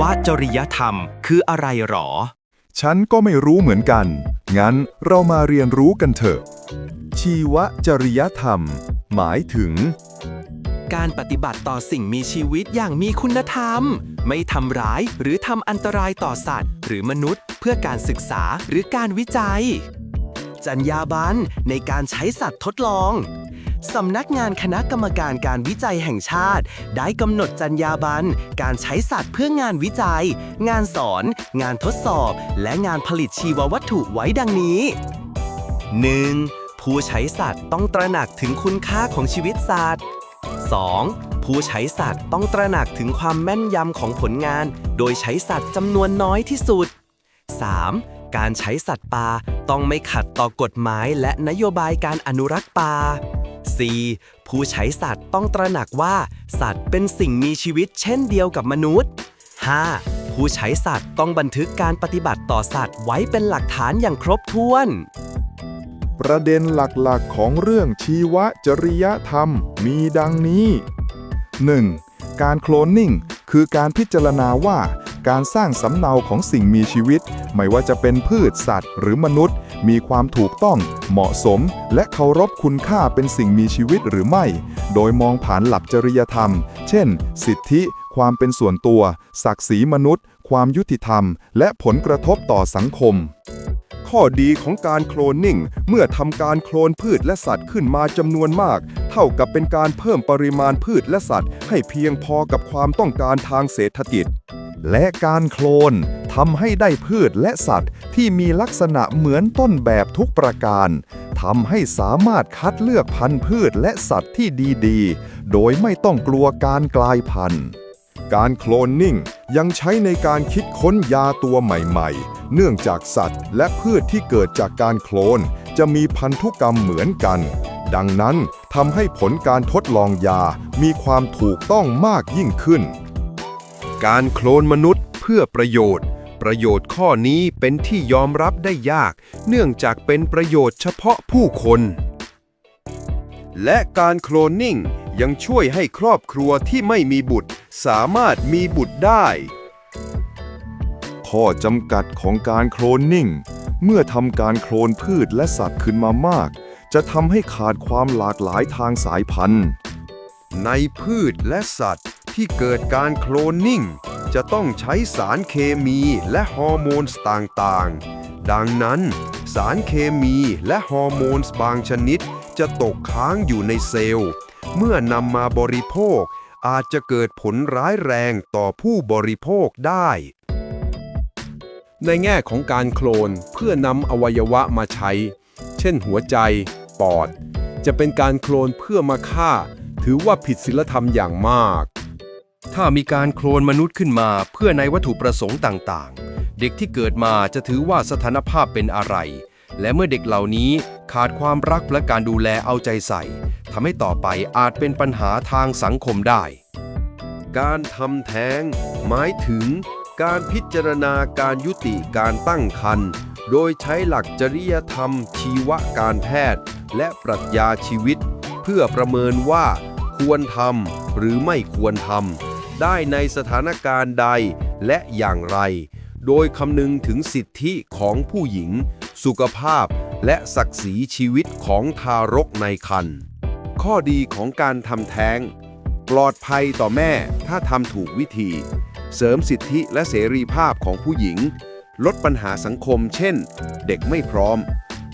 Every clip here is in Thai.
วจริยธรรมคืออะไรหรอ ฉันก็ไม่รู้เหมือนกัน งั้นเรามาเรียนรู้กันเถอะ ชีวจริยธรรม หมายถึง การปฏิบัติต่อสิ่งมีชีวิตอย่างมีคุณธรรม ไม่ทำร้ายหรือทำอันตรายต่อสัตว์ หรือมนุษย์ เพื่อการศึกษาหรือการวิจัย จรรยาบรรณในการใช้สัตว์ทดลอง สำนักงานคณะกรรมการการวิจัยแห่งชาติ ได้กำหนดจรรยาบรรณการใช้สัตว์เพื่องานวิจัย งานสอน งานทดสอบ และงานผลิตชีววัตถุไว้ดังนี้ 1. ผู้ใช้สัตว์ต้องตระหนักถึงคุณค่าของชีวิตสัตว์ 2. ผู้ใช้สัตว์ต้องตระหนักถึงความแม่นยำของผลงาน โดยใช้สัตว์จำนวนน้อยที่สุด 3. การใช้สัตว์ป่าต้องไม่ขัดต่อกฎหมายและนโยบายการอนุรักษ์ป่า 4. ผู้ใช้สัตว์ต้องตระหนักว่า สัตว์เป็นสิ่งมีชีวิตเช่นเดียวกับมนุษย์ 5. ผู้ใช้สัตว์ต้องบันทึกการปฏิบัติต่อสัตว์ไว้เป็นหลักฐานอย่างครบถ้วน ประเด็นหลักๆ ของเรื่องชีวจริยธรรมมีดังนี้ 1. การโคลนนิ่งคือการพิจารณาว่า การสร้างสำเนาของสิ่งมีชีวิต ไม่ว่าจะเป็นพืชสัตว์ หรือมนุษย์ มีความถูกต้อง เหมาะสม และเคารพคุณค่าเป็นสิ่งมีชีวิตหรือไม่ โดยมองผ่านหลักจริยธรรม เช่น สิทธิ ความเป็นส่วนตัว ศักดิ์ศรีมนุษย์ ความยุติธรรม และผลกระทบต่อสังคมข้อดีของการโคลนนิ่ง เมื่อทำการโคลนพืชและสัตว์ขึ้นมาจำนวนมาก เท่ากับเป็นการเพิ่มปริมาณพืชและสัตว์ ให้เพียงพอกับความต้องการทางเศรษฐกิจ และการโคลนทำให้ได้พืชและสัตว์ที่มีลักษณะเหมือนต้นแบบทุกประการทำให้สามารถคัดเลือกพันธุ์พืชและสัตว์ที่ดีๆ โดยไม่ต้องกลัวการกลายพันธุ์ การโคลนนิ่งยังใช้ในการคิดค้นยาตัวใหม่ๆ เนื่องจากสัตว์และพืชที่เกิดจากการโคลน จะมีพันธุกรรมเหมือนกัน ดังนั้นทำให้ผลการทดลองยามีความถูกต้องมากยิ่งขึ้น การโคลนมนุษย์เพื่อประโยชน์ ประโยชน์ข้อนี้เป็นที่ยอมรับได้ยาก เนื่องจากเป็นประโยชน์เฉพาะผู้คน และการโคลนนิ่งยังช่วยให้ครอบครัวที่ไม่มีบุตร สามารถมีบุตรได้ ข้อจำกัดของการโคลนนิ่ง เมื่อทำการโคลนพืชและสัตว์ขึ้นมามาก จะทำให้ขาดความหลากหลายทางสายพันธุ์ ในพืชและสัตว์ ที่เกิดการโคลนนิ่ง จะต้องใช้สารเคมีและฮอร์โมนต่างๆ ดังนั้น สารเคมีและฮอร์โมนบางชนิด จะตกค้างอยู่ในเซลล์ เมื่อนำมาบริโภค อาจจะเกิดผลร้ายแรงต่อผู้บริโภคได้ ในแง่ของการโคลนเพื่อนำอวัยวะมาใช้ เช่นหัวใจ ปอด จะเป็นการโคลนเพื่อมาฆ่าถือว่าผิดศีลธรรมอย่างมาก ถ้ามีการโคลนมนุษย์ขึ้นมาเพื่อในวัตถุประสงค์ต่างๆ เด็กที่เกิดมาจะถือว่าสถานภาพเป็นอะไร และเมื่อเด็กเหล่านี้ขาดความรักและการดูแลเอาใจใส่ทำให้ต่อไปอาจเป็นปัญหาทางสังคมได้ การทำแท้ง หมายถึง การพิจารณาการยุติการตั้งครรภ์โดยใช้หลักจริยธรรม ชีวการแพทย์ และปรัชญาชีวิต เพื่อประเมินว่า ควรทำหรือไม่ควรทำ ได้ในสถานการณ์ใดและอย่างไร โดยคำนึงถึงสิทธิของผู้หญิง สุขภาพ และศักดิ์ศรีชีวิตของทารกในครรภ์ข้อดีของการทำแท้ง ปลอดภัยต่อแม่ถ้าทำถูกวิธี เสริมสิทธิและเสรีภาพของผู้หญิง ลดปัญหาสังคม เช่น เด็กไม่พร้อม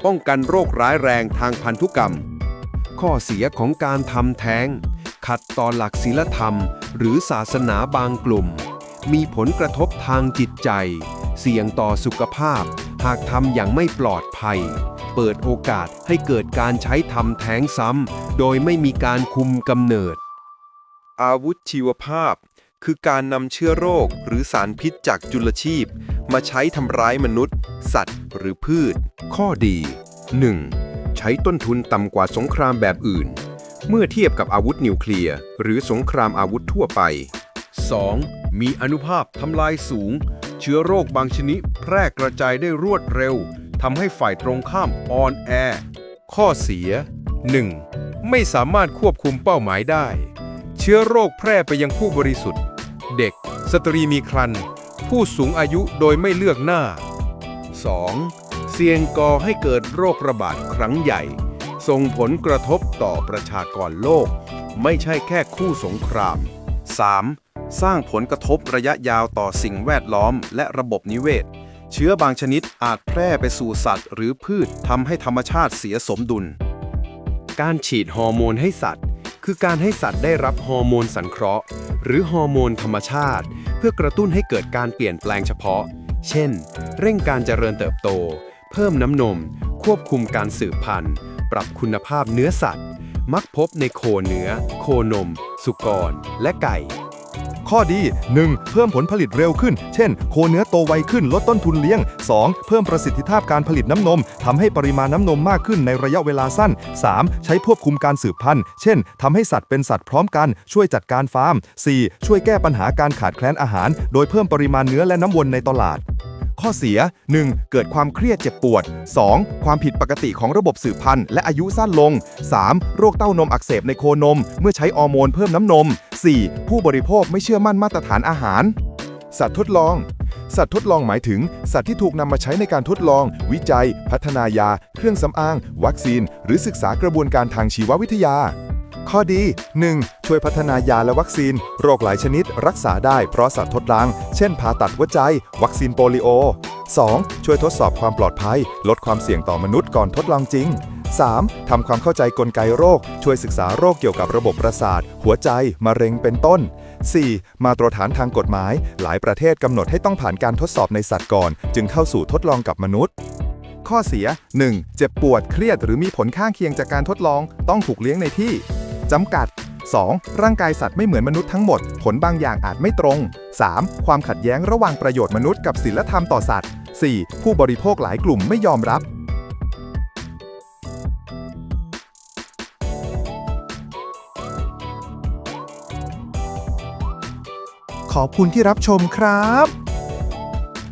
ป้องกันโรคร้ายแรงทางพันธุกรรม ข้อเสียของการทำแท้ง ขัดต่อหลักศีลธรรม หรือศาสนาบางกลุ่ม มีผลกระทบทางจิตใจ เสี่ยงต่อสุขภาพ หากทำอย่างไม่ปลอดภัย เปิดโอกาสให้เกิดการใช้ทำแท้งซ้ำโดยไม่มีการคุมกำเนิด อาวุธชีวภาพ คือการนำเชื้อโรคหรือสารพิษจากจุลชีพ มาใช้ทำร้ายมนุษย์ สัตว์ หรือพืช ข้อดี 1. ใช้ต้นทุนต่ำกว่าสงครามแบบอื่น เมื่อเทียบกับอาวุธนิวเคลียร์หรือสงครามอาวุธทั่วไป 2. มีอนุภาพทำลายสูง เชื้อโรคบางชนิดแพร่กระจายได้รวดเร็วทำให้ฝ่ายตรงข้ามอ่อนแอ ข้อเสีย 1. ไม่สามารถควบคุมเป้าหมายได้ เชื้อโรคแพร่ไปยังผู้บริสุทธิ์ เด็ก สตรีมีครรภ์ผู้สูงอายุโดยไม่เลือกหน้า 2. เสี่ยงก่อให้เกิดโรคระบาดครั้งใหญ่ ส่งผลกระทบต่อประชากรโลก ไม่ใช่แค่คู่สงคราม 3. สร้างผลกระทบระยะยาวต่อสิ่งแวดล้อมและระบบนิเวศ เชื้อบางชนิดอาจแพร่ไปสู่สัตว์หรือพืชทำให้ธรรมชาติเสียสมดุล การฉีดฮอร์โมนให้สัตว์ คือการให้สัตว์ได้รับฮอร์โมนสังเคราะห์ หรือฮอร์โมนธรรมชาติ เพื่อกระตุ้นให้เกิดการเปลี่ยนแปลงเฉพาะ เช่น เร่งการเจริญเติบโต เพิ่มน้ำนม ควบคุมการสืบพันธุ์ ปรับคุณภาพเนื้อสัตว์ มักพบในโคเนื้อ โคนม สุกร และไก่ ข้อดี 1. เพิ่มผลผลิตเร็วขึ้น เช่น โคเนื้อโตไวขึ้นลดต้นทุนเลี้ยง 2. เพิ่มประสิทธิภาพการผลิตน้ำนมทำให้ปริมาณน้ำนมมากขึ้นในระยะเวลาสั้น 3. ใช้ควบคุมการสืบพันธุ์ เช่นทำให้สัตว์เป็นสัตว์พร้อมกัน ช่วยจัดการฟาร์ม 4. ช่วยแก้ปัญหาการขาดแคลนอาหาร โดยเพิ่มปริมาณเนื้อและน้ำวนในตลาด ข้อเสีย 1. เกิดความเครียดเจ็บปวด 2. ความผิดปกติของระบบสืบพันธุ์และอายุสั้นลง 3. โรคเต้านมอักเสบในโคนม เมื่อใช้ฮอร์โมนเพิ่มน้ำนม 4. ผู้บริโภคไม่เชื่อมั่นมาตรฐานอาหาร สัตว์ทดลองสัตว์ทดลองหมายถึง สัตว์ที่ถูกนำมาใช้ในการทดลอง วิจัย พัฒนายา เครื่องสำอาง วัคซีน หรือศึกษากระบวนการทางชีววิทยา ข้อดี 1. ช่วยพัฒนายาและวัคซีน โรคหลายชนิด รักษาได้เพราะสัตว์ทดลองเช่นผ่าตัดหัวใจ วัคซีนโปลิโอ 2. ช่วยทดสอบความปลอดภัย ลดความเสี่ยงต่อมนุษย์ก่อนทดลองจริง 3. ทำความเข้าใจกลไกโรค ช่วยศึกษาโรคเกี่ยวกับระบบประสาท หัวใจ มะเร็งเป็นต้น 4. มาตรฐานทางกฎหมาย หลายประเทศกำหนดให้ต้องผ่านการทดสอบในสัตว์ก่อน จึงเข้าสู่ทดลองกับมนุษย์ ข้อเสีย 1. เจ็บปวด เครียด หรือมีผลข้างเคียงจากการทดลอง ต้องถูกเลี้ยงในที่ จำกัด 2. ร่างกายสัตว์ไม่เหมือนมนุษย์ทั้งหมด ผลบางอย่างอาจไม่ตรง 3. ความขัดแย้งระหว่างประโยชน์มนุษย์กับศีลธรรมต่อสัตว์ 4. ผู้บริโภคหลายกลุ่มไม่ยอมรับ ขอบคุณที่รับชมครับ